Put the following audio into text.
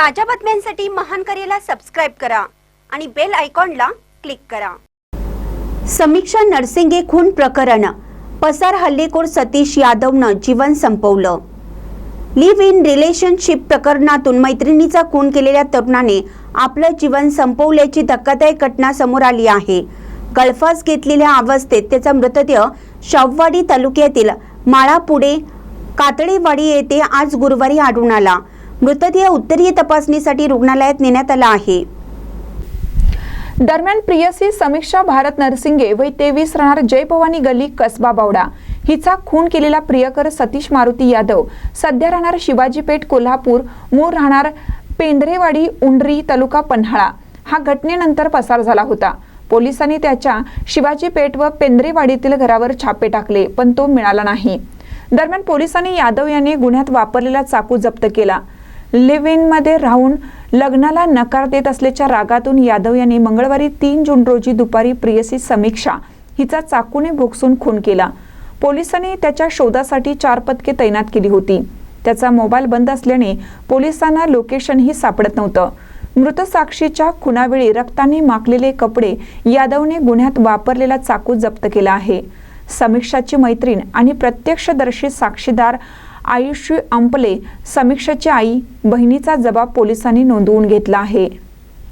ताज्या बातम्यांसाठी महान करेला सबस्क्राईब करा आणि बेल आयकॉनला क्लिक करा. समीक्षा नरसिंगे खून प्रकरण. पसार हल्लेखोर सतीश यादवनं जीवन संपवलं. लिव्ह इन रिलेशनशिप प्रकरणातून मैत्रिणीचा खून केलेल्या तरुणाने आपलं जीवन संपवल्याची धक्कादायक घटना समोर आली आहे. गळफास घेतलेल्या अवस्थेत त्याचा मृतदेह शाववाडी तालुक्यातील माळापुढे कातळेवाडी येथे आज गुरुवारी आढळून आला. मृतदेह उत्तरीय तपासणीसाठी रुग्णालयात नेण्यात आला आहे. दरम्यान प्रियसी समीक्षा भारत नरसिंगे वय तेवीस राहणार जय भवानी गल्ली कसबा बावडा हिचा खून केलेला प्रियकर सतीश मारुती यादव. सध्या राहणार शिवाजी पेठ कोल्हापूर. मूळ राहणार पेंढरेवाडी उंडरी तालुका पन्हाळा. हा घटनेनंतर पसार झाला होता. पोलिसांनी त्याच्या शिवाजी पेठ व पेंद्रेवाडीतील घरावर छापे टाकले पण तो मिळाला नाही. दरम्यान पोलिसांनी यादव यांनी गुन्ह्यात वापरलेला चाकू जप्त केला. लिव्ह इनमध्ये राहून लग्नाला नकार देत असल्याच्या रागातून यादव यांनी मंगळवारी तीन जून रोजी दुपारी प्रियसी समीक्षा हिचा चाकूने भोगसून खून केला. पोलिसांनी त्याच्या शोधासाठी चार पथके तैनात केली होती. त्याचा मोबाईल बंद असल्याने पोलिसांना लोकेशनही सापडत नव्हतं. मृत साक्षीच्या खुनावेळी रक्ताने माखलेले कपडे यादवने गुन्ह्यात वापरलेला चाकू जप्त केला आहे. समीक्षाची मैत्रीण आणि प्रत्यक्षदर्शी साक्षीदार आयुष्य अंपले समीक्षाची आई बहिणीचा जबाब पोलिसांनी नोंदवून घेतला आहे.